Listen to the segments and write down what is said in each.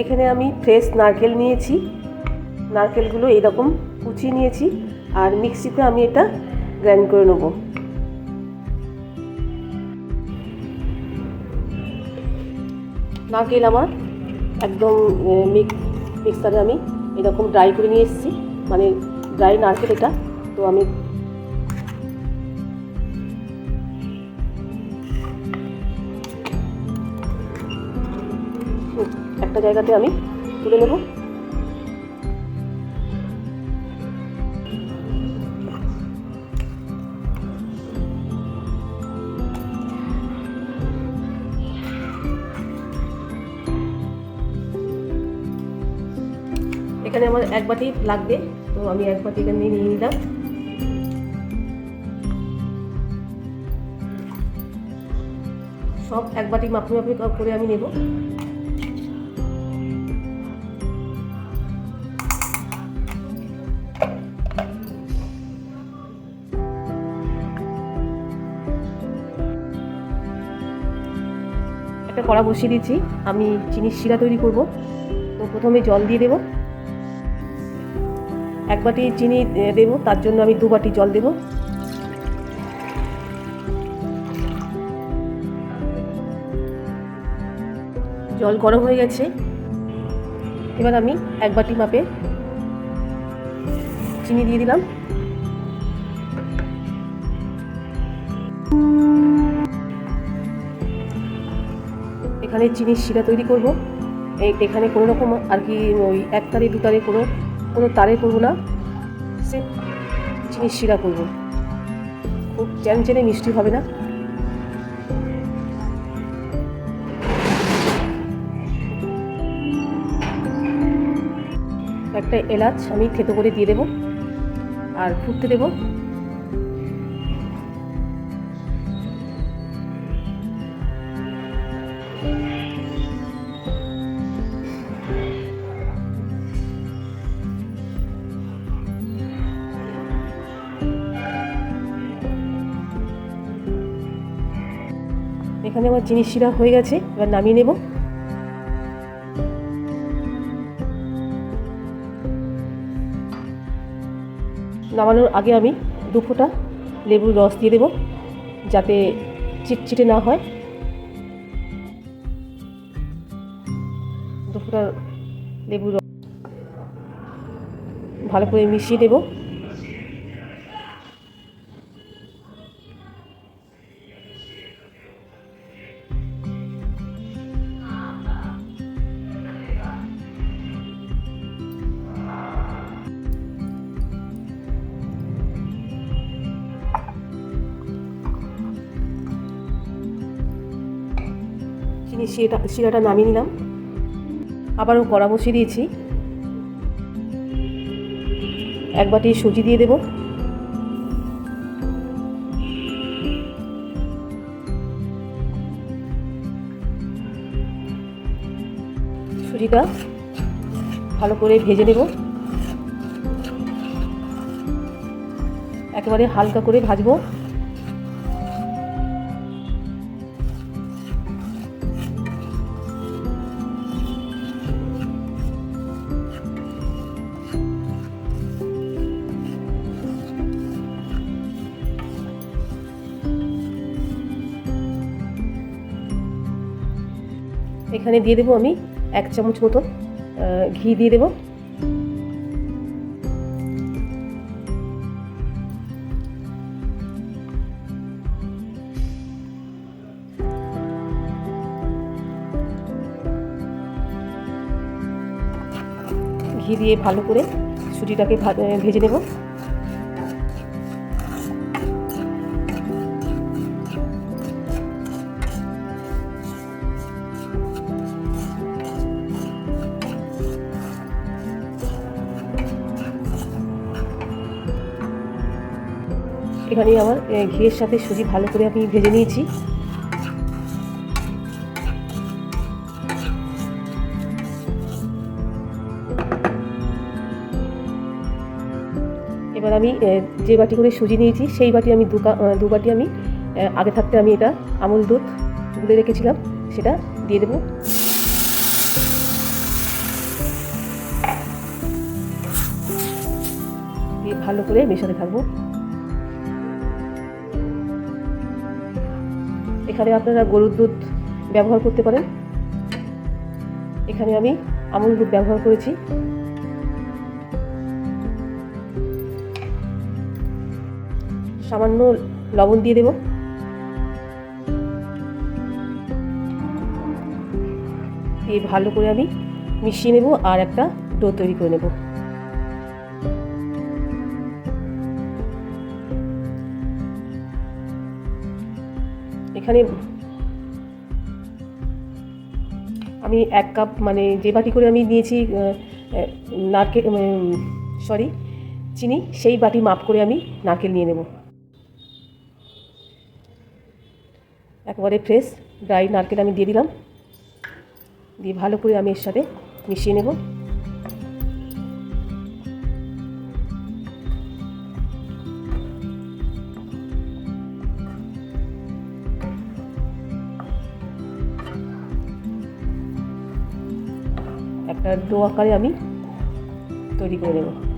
এখানে আমি ফ্রেশ নারকেল নিয়েছি। নারকেলগুলো এইরকম কুচিয়ে নিয়েছি আর মিক্সিতে আমি এটা গ্রাইন্ড করে নেব। নারকেল আমার একদম মিক্সারে আমি এরকম ড্রাই করে নিয়ে এসেছি। মানে ড্রাই নারকেল এটা। তো আমি জায়গাতে আমি তুলে নেব। এখানে আমার এক বাটি লাগবে, তো আমি এক বাটি এখানে নিয়ে নিলাম। সব এক বাটি মাপি মাপি করে আমি নেব। কড়া বসিয়ে দিচ্ছি। আমি চিনির শিরা তৈরি করব। তো প্রথমে জল দিয়ে দেবো। এক বাটি চিনি দেবো, তার জন্য আমি দু বাটি জল দেবো। জল গরম হয়ে গেছে। এবার আমি এক বাটি মাপে চিনি দিয়ে দিলাম। এখানে চিনির শিরা তৈরি করব। এখানে কোনো রকম আর কি ওই এক তারে, দু তারে কোনো কোনো তারে করব না। সে চিনির শিরা করব। খুব চ্যানচেনে মিষ্টি হবে না। একটা এলাচ আমি থেতো করে দিয়ে দেবো। আর ফুটতে দেবো। এখানে আমার জিনিস শিরা হয়ে গেছে, এবার নামিয়ে নেব। নামানোর আগে আমি দু ফোঁটা লেবুর রস দিয়ে দেবো, যাতে চিটচিটে না হয়। দু ফোঁটা লেবুর রস ভালো করে মিশিয়ে দেবো। শিরাটা শিরাটা নামিয়ে নিলাম। আবারও কড়া বসিয়ে দিয়েছি। এক বাটি সুজি দিয়ে দেব। সুজিটা ভালো করে ভেজে নেব। একেবারে হালকা করে ভাজবো। এখানে দিয়ে দেবো আমি এক চামচ আহ, ঘি দিয়ে দেবো। ঘি দিয়ে ভালো করে সুজিটাকে ভেজে নেব। এখানে আমার ঘিয়ের সাথে সুজি ভালো করে আমি ভেজে নিয়েছি। এবার আমি যে বাটি করে সুজি নিয়েছি, সেই বাটি আমি দু বাটি আমি আগে থাকতে আমি এটা আমুল দুধ গুলে রেখেছিলাম, সেটা দিয়ে দেবো। দিয়ে ভালো করে মেশাতে থাকব। এখানে আপনারা গরুর দুধ ব্যবহার করতে পারেন। এখানে আমি আমুল দুধ ব্যবহার করেছি। সামান্য লবণ দিয়ে দেব। দিয়ে ভালো করে আমি মিশিয়ে নেব আর একটা ডো তৈরি করে নেব। এখানে আমি এক কাপ মানে যে বাটি করে আমি নিয়েছি নারকেল সরি চিনি, সেই বাটি মাপ করে আমি নারকেল নিয়ে নেব। একবারে ফ্রেশ ড্রাই নারকেল আমি দিয়ে দিলাম। দিয়ে ভালো করে আমি এর সাথে মিশিয়ে নেব। একটা ডো আকারে আমি তৈরি করে নেব।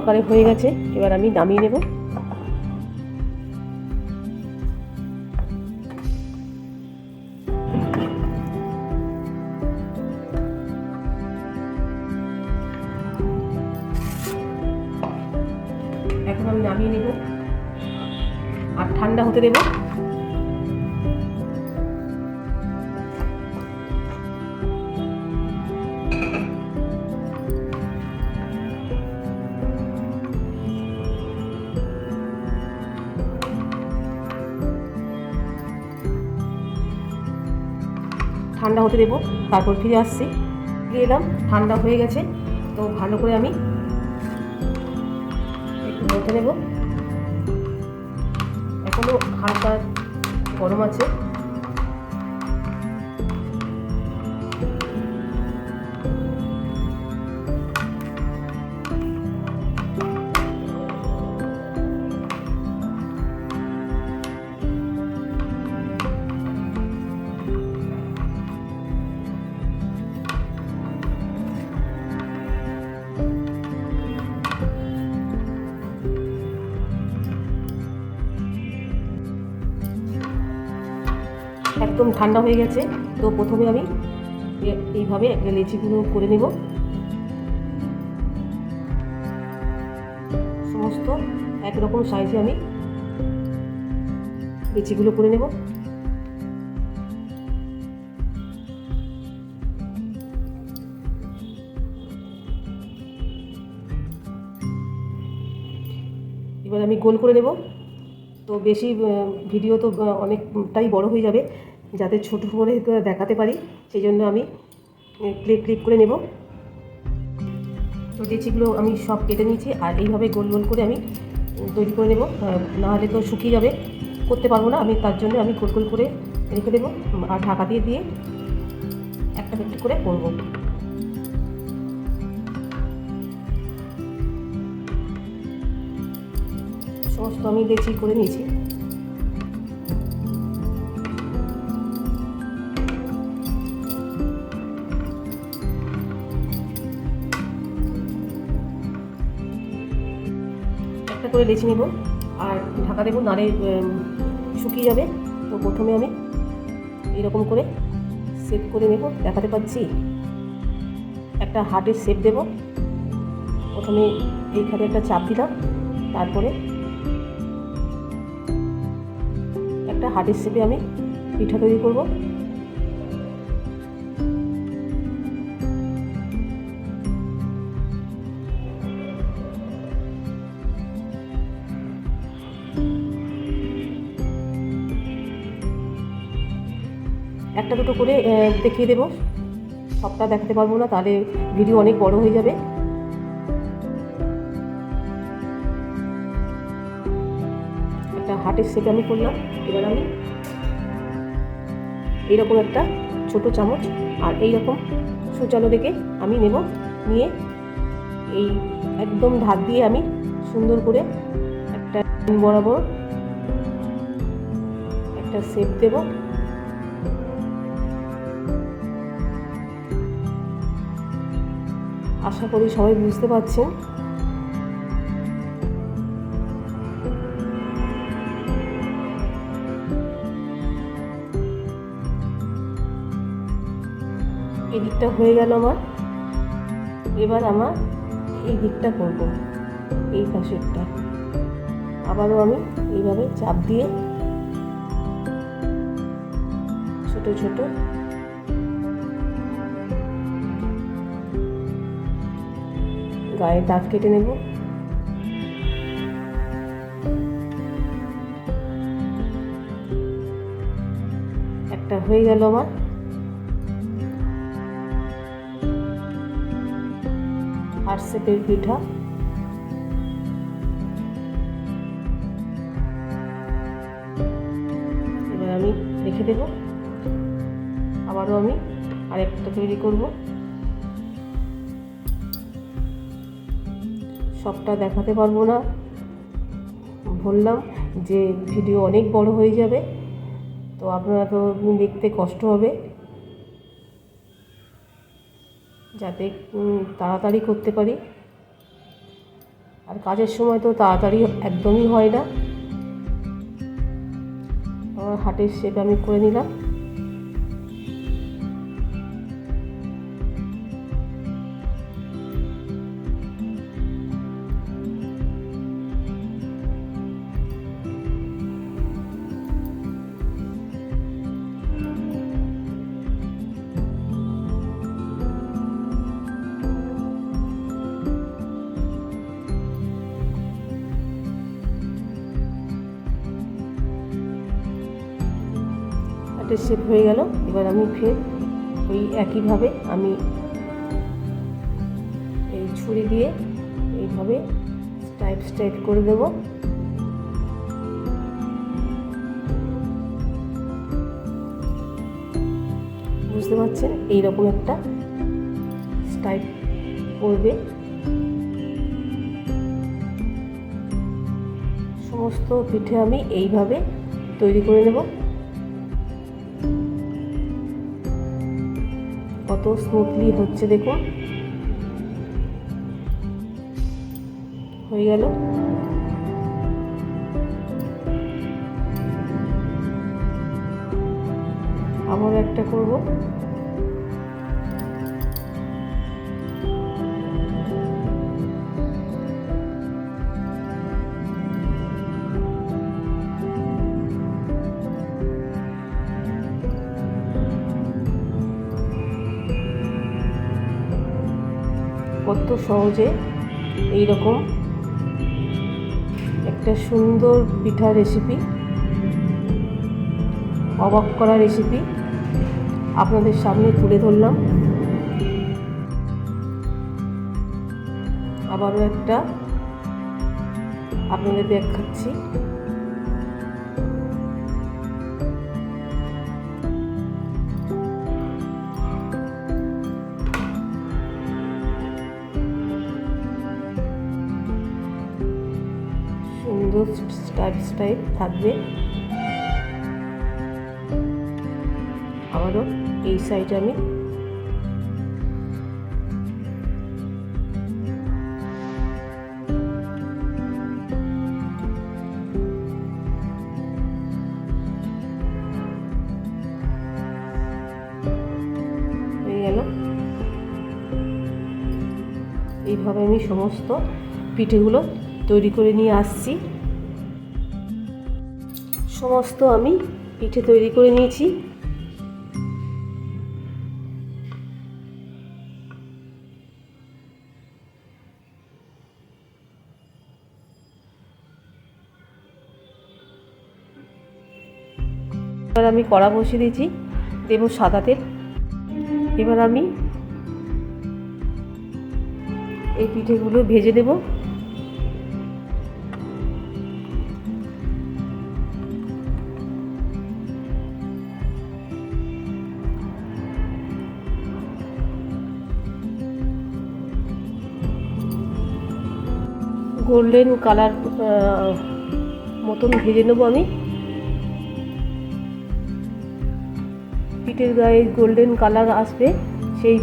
আকারে হয়ে গেছে, এবার আমি নামিয়ে নেব। এখন আমি নামিয়ে নেব। আর ঠান্ডা হতে দেব। ঠান্ডা হতে দেবো। তারপর ফিরে আসছি। ফিরে এলাম, ঠান্ডা হয়ে গেছে। তো ভালো করে আমি একটু বলতে নেব। এখনও হালকা গরম আছে। ঠান্ডা হয়ে গেছে, তো প্রথমে আমি এইভাবে একটা লেচিগুলো করে নেব। সমস্ত একরকম সাইজে আমি লেচিগুলো করে নেব। এবার আমি গোল করে নেব। তো বেশি ভিডিও তো অনেকটাই বড় হয়ে যাবে। যাতে ছোট করে দেখাতে পারি, সেই জন্য আমি ক্লিপ ক্লিপ করে নেব। তো লিচিগুলো আমি সব কেটে নিয়েছি, আর এইভাবে গোল গোল করে আমি তৈরি করে নেব। না হলে তো শুকিয়ে যাবে, করতে পারব না, আমি তার জন্য আমি গোল গোল করে রেখে দেবো, আর ঢাকা দিয়ে দিয়ে একটা একটু করে করব। সমস্ত আমি লেচি করে নিয়েছি। করে লেচি নেব। আর ঢাকা দেবো, নাড়ে শুকিয়ে যাবে। তো প্রথমে আমি এরকম করে সেভ করে নেব। দেখাতে পাচ্ছি একটা হার্টের শেপ দেব। প্রথমে এইখানে একটা চাপ দিলাম। তারপরে একটা হার্টের শেপে আমি পিঠা তৈরি করব। একটা দুটো করে দেখিয়ে দেবো। সবটা দেখাতে পারব না, তাহলে ভিডিও অনেক বড় হয়ে যাবে। একটা হার্টের শেপে আমি করলাম, এবার আমি এইরকম একটা ছোট চামচ আর এইরকম সূচালো দেখে আমি নেব, নিয়ে এই একদম ধার দিয়ে আমি সুন্দর করে একটা বরাবর একটা শেপ দেব। আশা করি সবাই বুঝতে পারছেন এই দিকটা হয়ে গেল আমার। এবার আমার এই দিকটা করব, এই পাশেরটা। আবারও আমি এইভাবে চাপ দিয়ে ছোট ছোট গায়ে দাগ কেটে নেব। একটা হয়ে গেল আমার। হার্টসেপের পিঠা। এবার আমি রেখে দেব। আবারও আমি আরেকটা তৈরি করব। সবটা দেখাতে পারব না। বললাম যে ভিডিও অনেক বড় হয়ে যাবে, তো আপনারা তো দেখতে কষ্ট হবে। যাতে তাড়াতাড়ি করতে পারি। আর কাজের সময় তো তাড়াতাড়ি একদমই হয় না। আমার হাটের শেপ আমি করে নিলাম। হাটের শেপ হয়ে গেল। এবার আমি ফের ওই একইভাবে আমি এই ছুরি দিয়ে এইভাবে স্টাইপ স্টাইপ করে দেব। বুঝতে পারছেন? এইরকম একটা স্টাইপ করবে। সমস্ত পিঠে আমি এইভাবে তৈরি করে নেব। কত স্মুথলি হচ্ছে দেখুন। হয়ে গেল। আবার একটা করব। কত সহজে এই রকম একটা সুন্দর পিঠা রেসিপি অবাক করা রেসিপি আপনাদের সামনে তুলে ধরলাম। আবারও একটা আপনাদের দেখাচ্ছি। সুন্দর স্টাইপ স্টাইপ থাকবে। আবারও এই সাইডে আমি এইভাবে আমি সমস্ত পিঠেগুলো তৈরি করে নিয়ে আসছি। সমস্ত আমি পিঠে তৈরি করে নিয়েছি। এবার আমি কড়া বসিয়ে দিয়েছি দেব সাদা তেল। এবার আমি এই পিঠেগুলো ভেজে দেব। গোল্ডেন কালার মতন ভেজে নেব আমি। পিঠের গায়ে গোল্ডেন কালার আসবে, সেই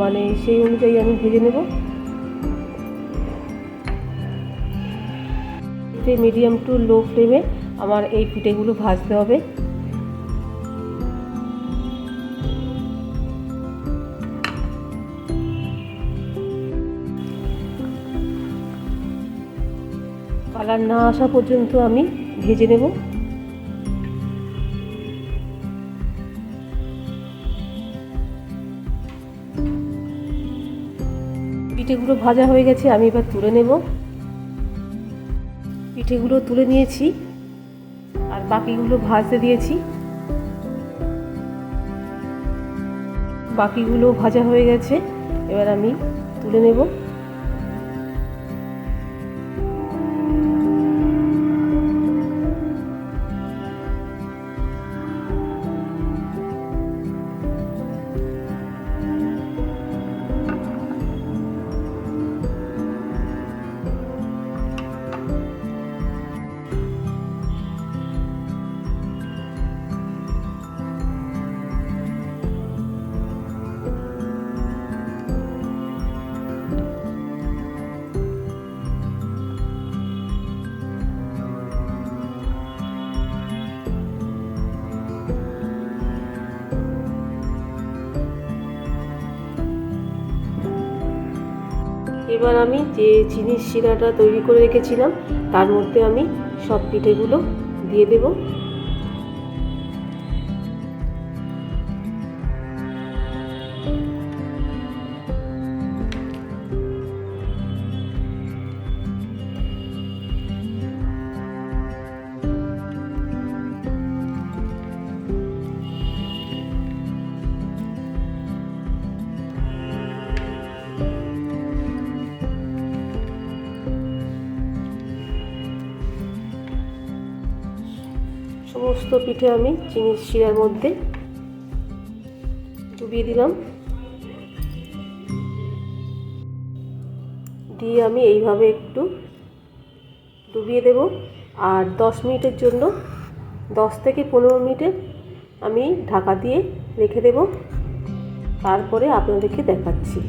মানে সেই অনুযায়ী আমি ভেজে নেব। মিডিয়াম টু লো ফ্লেমে আমার এই পিঠেগুলো ভাজতে হবে। কালার না আসা পর্যন্ত আমি ভেজে নেব। পিঠেগুলো ভাজা হয়ে গেছে, আমি এবার তুলে নেব। পিঠেগুলো তুলে নিয়েছি, আর বাকিগুলো ভাজতে দিয়েছি। বাকিগুলো ভাজা হয়ে গেছে, এবার আমি তুলে নেব। এবার আমি যে চিনির শিরাটা তৈরি করে রেখেছিলাম, তার মধ্যে আমি সব পিঠেগুলো দিয়ে দেব। সমস্ত পিঠে আমি চিনির শিরার মধ্যে ডুবিয়ে দিলাম। দিয়ে আমি এইভাবে একটু ডুবিয়ে দেব। আর দশ মিনিটের জন্য, দশ থেকে পনেরো মিনিটে আমি ঢাকা দিয়ে রেখে দেব। তারপরে আপনাদেরকে দেখাচ্ছি।